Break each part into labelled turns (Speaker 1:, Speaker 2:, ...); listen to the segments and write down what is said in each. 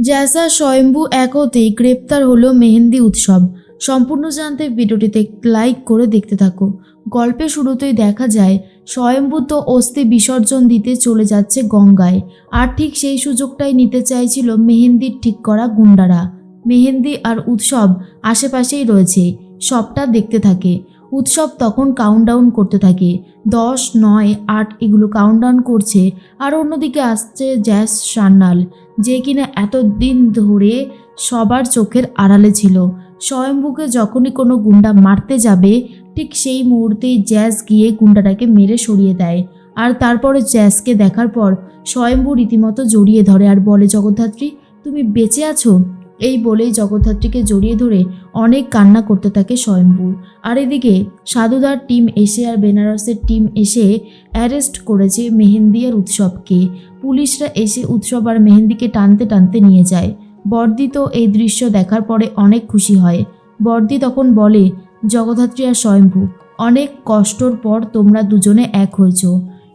Speaker 1: জ্যাসা স্বয়ম্ভু এক হতেই গ্রেপ্তার হলো মেহেন্দি উৎসব। সম্পূর্ণ জানতে ভিডিওটিতে লাইক করে দেখতে থাকো। গল্পের শুরুতেই দেখা যায়, স্বয়ম্ভু তো অস্থি বিসর্জন দিতে চলে যাচ্ছে গঙ্গায়, আর ঠিক সেই সুযোগটাই নিতে চাইছিল মেহেন্দির ঠিক করা গুন্ডারা। মেহেন্দি আর উৎসব আশেপাশেই রয়েছে, সবটা দেখতে থাকে। উৎসব তখন কাউন্টডাউন করতে থাকে। দশ, নয়, আট এগুলো কাউন্টডাউন করছে আর অন্যদিকে আসছে জ্যাস সান্নাল যে কিনা এতদিন ধরে সবার চোখের আড়ালে ছিল। স্বয়ম্ভুকে যখনই কোনো গুন্ডা মারতে যাবে, ঠিক সেই মুহূর্তেই জ্যাস গিয়ে গুন্ডাটাকে মেরে সরিয়ে দেয়। আর তারপরে জ্যাসকে দেখার পর স্বয়ম্ভু রীতিমতো জড়িয়ে ধরে আর বলে, জগদ্ধাত্রী, তুমি বেঁচে আছো? এই বলেই জগদ্ধাত্রীকে জড়িয়ে ধরে অনেক কান্না করতে থাকে স্বয়ম্ভু। আর এদিকে সাধুদার টিম এসে আর বেনারসের টিম এসে অ্যারেস্ট করেছে মেহেন্দি আর উৎসবকে। পুলিশরা এসে উৎসব আর মেহেন্দিকে টানতে টানতে নিয়ে যায়। বর্দি তো এই দৃশ্য দেখার পরে অনেক খুশি হয়। বর্দি তখন বলে, জগদ্ধাত্রী আর স্বয়ম্ভু, অনেক কষ্টর পর তোমরা দুজনে এক হয়েছ।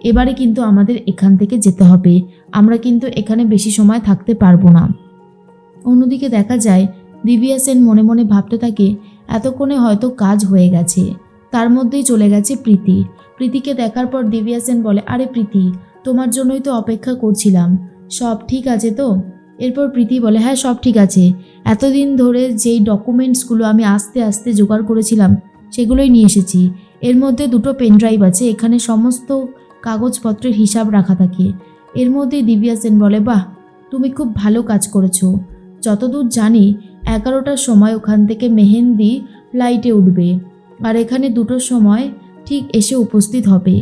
Speaker 1: এবারে কিন্তু আমাদের এখান থেকে যেতে হবে। আমরা কিন্তু এখানে বেশি সময় থাকতে পারব না। অন্যদিকে দেখা যায় দিব্যা সেন মনে মনে ভাবতে থাকে, এতক্ষণে হয়তো কাজ হয়ে গেছে। তার মধ্যেই চলে গেছে প্রীতি। প্রীতিকে দেখার পর দিব্যা সেন বলে, আরে প্রীতি, তোমার জন্যই তো অপেক্ষা করছিলাম। সব ঠিক আছে তো? এরপর প্রীতি বলে হ্যাঁ সব ঠিক আছে। এতদিন ধরে যেই ডকুমেন্টসগুলো আমি আস্তে আস্তে জোগাড় করেছিলাম, সেগুলোই নিয়ে এসেছি। এর মধ্যে দুটো পেন ড্রাইভ আছে, এখানে সমস্ত কাগজপত্রের হিসাব রাখা থাকে। এর মধ্যেই দিব্যা সেন বলে, বাহ, তুমি খুব ভালো কাজ করেছ। যতদূর জানি, এগারোটার সময় ওখান থেকে মেহেন্দি ফ্লাইটে উঠবে। আর এখানে দুটোর সময় ঠিক এসে উপস্থিত হবে।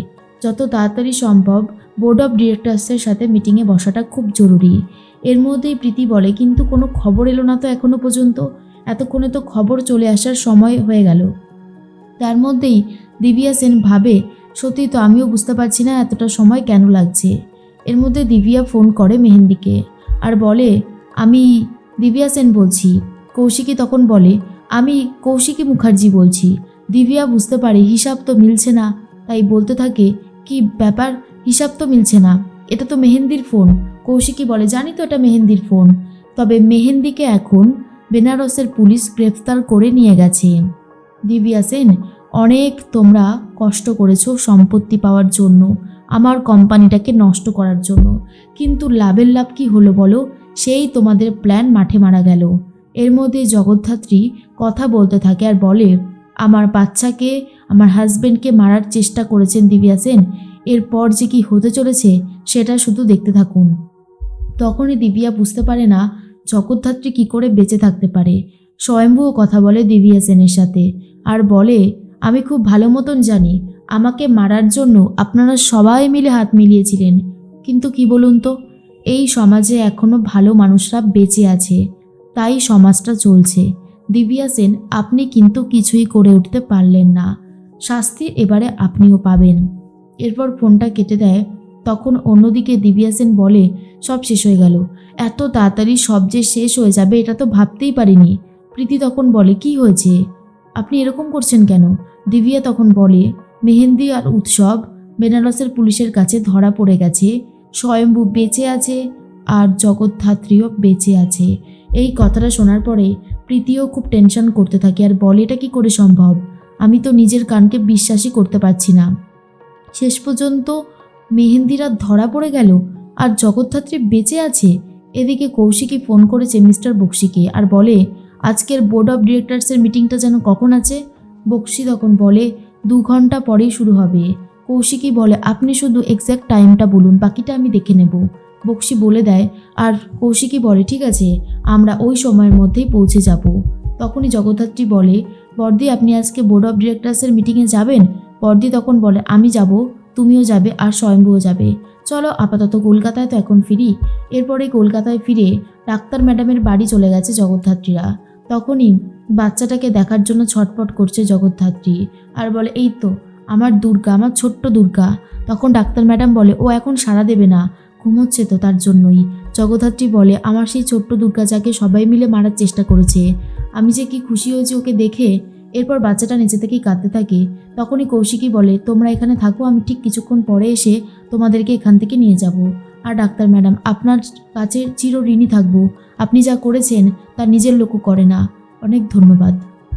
Speaker 1: যত তাড়াতাড়ি সম্ভব, বোর্ড অফ ডিরেক্টরসের সাথে মিটিংয়ে বসাটা খুব জরুরি। এর মধ্যেই প্রীতি বলে, কিন্তু কোনো খবর এলো না তো এখনও পর্যন্ত? এতক্ষণে তো খবর চলে আসার সময় হয়ে গেল। তার মধ্যেই দিবিয়া সেন ভাবে, সত্যি তো আমিও বুঝতে পারছি না এতটা সময় কেন লাগছে? এর মধ্যে দিবিয়া ফোন করে মেহেন্দিকে আর বলে, আমি দিব্যা সেন বলছি। কৌশিকী তখন বলে, আমি কৌশিকী মুখার্জি বলছি। দিব্যা বুঝতে পারে হিসাব তো মিলছে না, তাই বলতে থাকে, কি ব্যাপার? হিসাব তো মিলছে না। এটা তো মেহেন্দির ফোন। কৌশিকী বলে, জানি তো এটা মেহেন্দির ফোন। তবে মেহেন্দিকে এখন বেনারসের পুলিশ গ্রেফতার করে নিয়ে গেছে। দিব্যা সেন, অনেক তোমরা কষ্ট করেছ সম্পত্তি পাওয়ার জন্য, আমার কোম্পানিটাকে নষ্ট করার জন্য। কিন্তু লাভের লাভ কি হলো বলো? সেই তোমাদের প্ল্যান মাঠে মারা গেল। এর মধ্যে জগদ্ধাত্রী কথা বলতে থাকে আর বলে, আমার বাচ্চাকে, আমার হাজবেন্ডকে মারার চেষ্টা করেছেন দিব্যা সেন। এরপর যে কি হতে চলেছে, সেটা শুধু দেখতে থাকুন। তখনই দিবিয়া বুঝতে পারে না জগদ্ধাত্রী কি করে বেঁচে থাকতে পারে। স্বয়ম্ভুও কথা বলে দিব্যা সেনের সাথে আর বলে, আমি খুব ভালো মতন জানি, আমাকে মারার জন্য আপনারা সবাই মিলে হাত মিলিয়েছিলেন। কিন্তু কি বলুন তো? এই সমাজে এখনও ভালো মানুষরা বেঁচে আছে। তাই সমাজটা চলছে। দিব্যা সেন, আপনি কিন্তু কিছুই করে উঠতে পারলেন না। শাস্তি এবারে আপনিও পাবেন। এরপর ফোনটা কেটে দেয়। তখন অন্যদিকে দিব্যা সেন বলে, সব শেষ হয়ে গেল। এত তাড়াতাড়ি সব যে শেষ হয়ে যাবে, এটা তো ভাবতেই পারিনি। প্রীতি তখন বলে, কি হয়েছে? আপনি এরকম করছেন কেন? দিবিয়া তখন বলে, মেহেন্দি আর উৎসব, বেনারসের পুলিশের কাছে ধরা পড়ে গেছে। স্বয়ম্ভু বেঁচে আছে আর জগদ্ধাত্রীও বেঁচে আছে। এই কথাটা শোনার পরে প্রীতিও খুব টেনশন করতে থাকে, আর বলে, এটা কি করে সম্ভব? আমি তো নিজের কানকে বিশ্বাসই করতে পারছি না। শেষ পর্যন্ত মেহেন্দিরা ধরা পড়ে গেল, আর জগদ্ধাত্রী বেঁচে আছে? এদিকে কৌশিকী ফোন করেছে মিস্টার বক্সিকে, আর বলে, আজকের বোর্ড অফ ডিরেক্টরসের মিটিংটা যেন কখন আছে? বক্সি তখন বলে, দু ঘণ্টা পরেই শুরু হবে। কৌশিকী বলে, আপনি শুধু এক্স্যাক্ট টাইমটা বলুন, বাকিটা আমি দেখে নেব। বক্সি বলে দেয়, আর কৌশিকী বলে, ঠিক আছে, আমরা ওই সময়ের মধ্যেই পৌঁছে যাব। তখনই জগদ্ধাত্রী বলে, বর্দি, আপনি আজকে বোর্ড অফ ডিরেক্টরসের মিটিংয়ে যাবেন? বর্দি তখন বলে, আমি যাব, তুমিও যাবে আর স্বয়ম্ভুও যাবে। চলো, আপাতত কলকাতায় তো এখন ফিরি। এরপরে কলকাতায় ফিরে ডাক্তার ম্যাডামের বাড়ি চলে গেছে জগদ্ধাত্রীরা। তখনই বাচ্চাটাকে দেখার জন্য ছটপট করছে জগদ্ধাত্রী। আর বলে, এই তো আমার দুর্গা, আমার ছোট্ট দুর্গা। তখন ডাক্তার ম্যাডাম বলে, ও এখন সাড়া দেবে না, ঘুমোচ্ছে তো তার জন্যই। জগদ্ধাত্রী বলে, আমার সেই ছোট্ট দুর্গা যাকে সবাই মিলে মারার চেষ্টা করেছে, আমি যে কি খুশি হয়েছি ওকে দেখে, এরপর বাচ্চাটা নিচে থেকেই কাঁদতে থাকে। তখনই কৌশিকী বলে, তোমরা এখানে থাকো, আমি ঠিক কিছুক্ষণ পরে এসে তোমাদেরকে এখান থেকে নিয়ে যাব। আর ডাক্তার ম্যাডাম, আপনার কাছে চিরঋণী থাকব। আপনি যা করেছেন, তা নিজের লোকও করে না। অনেক ধন্যবাদ।